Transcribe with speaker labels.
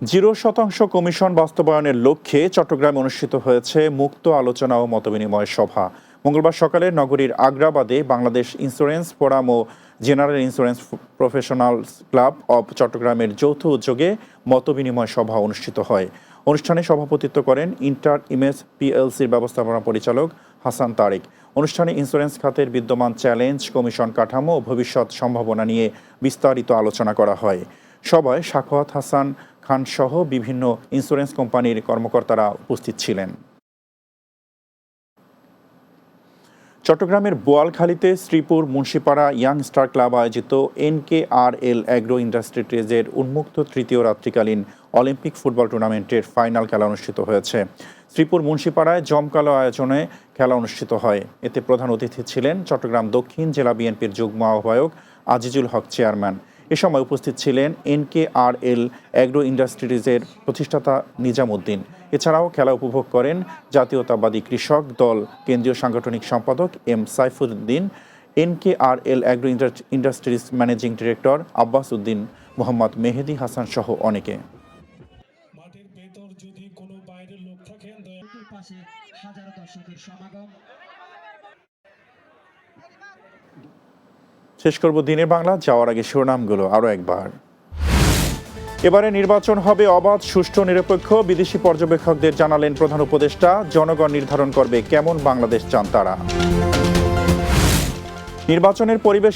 Speaker 1: Zero শতাংশ commission বাস্তবায়নের লক্ষ্যে চট্টগ্রামে অনুষ্ঠিত হয়েছে মুক্ত আলোচনা ও মতবিনিময় সভা। মঙ্গলবার সকালে নগরীর আগ্রাবাদে Bangladesh insurance forum O general insurance professionals club of চট্টগ্রামের যৌথ উদ্যোগে মতবিনিময় সভা অনুষ্ঠিত হয়। অনুষ্ঠানে সভাপতিত্ব করেন ইন্টার ইমেজ পিএলসির ব্যবস্থাপনা পরিচালক হাসান তারেক। অনুষ্ঠানে ইন্স্যুরেন্স খাতের বিদ্যমান চ্যালেঞ্জ, কমিশন কাঠামো ও ভবিষ্যৎ সম্ভাবনা নিয়ে বিস্তারিত আলোচনা করা হয়। সভায় সাখাওয়াত হাসান খান সহ বিভিন্ন ইন্স্যুরেন্স কোম্পানির কর্মকর্তারা উপস্থিত ছিলেন। চট্টগ্রামের বোয়ালখালীতে Sripur Munshipara young star club আয়োজিত এনকে আর এল অ্যাগ্রো ইন্ডাস্ট্রিজের উন্মুক্ত তৃতীয় রাত্রিকালীন অলিম্পিক ফুটবল টুর্নামেন্টের ফাইনাল খেলা অনুষ্ঠিত হয়েছে। শ্রীপুর মুন্সিপাড়ায় জমকালো আয়োজনে খেলা অনুষ্ঠিত হয়। এতে প্রধান অতিথি ছিলেন চট্টগ্রাম দক্ষিণ জেলা বিএনপির যুগ্ম আহ্বায়ক আজিজুল হক চেয়ারম্যান। এ সময় উপস্থিত ছিলেন এনকে আর এল অ্যাগ্রো ইন্ডাস্ট্রিজের প্রতিষ্ঠাতা নিজামুদ্দিন। এছাড়াও খেলা উপভোগ করেন জাতীয়তাবাদী কৃষক দল কেন্দ্রীয় সাংগঠনিক সম্পাদক M Saifuddin NK R L agro industries managing director Abbas Uddin Mohammad Mehedi Hasan সহ অনেকে।
Speaker 2: মাঠের ভেতর যদি কোনো বাইরের লোক থাকেন
Speaker 3: পাশে হাজারো দর্শকের সমাগম।
Speaker 1: শেষ করব দিনের বাংলা, যাওয়ার আগে শিরোনামগুলো আরও একবার। এবারে নির্বাচন হবে অবাধ, সুষ্ঠু, নিরপেক্ষ, বিদেশি পর্যবেক্ষকদের জানালেন প্রধান উপদেষ্টা, জনগণ নির্ধারণ করবে কেমন বাংলাদেশ চান তারা। নির্বাচনের পরিবেশ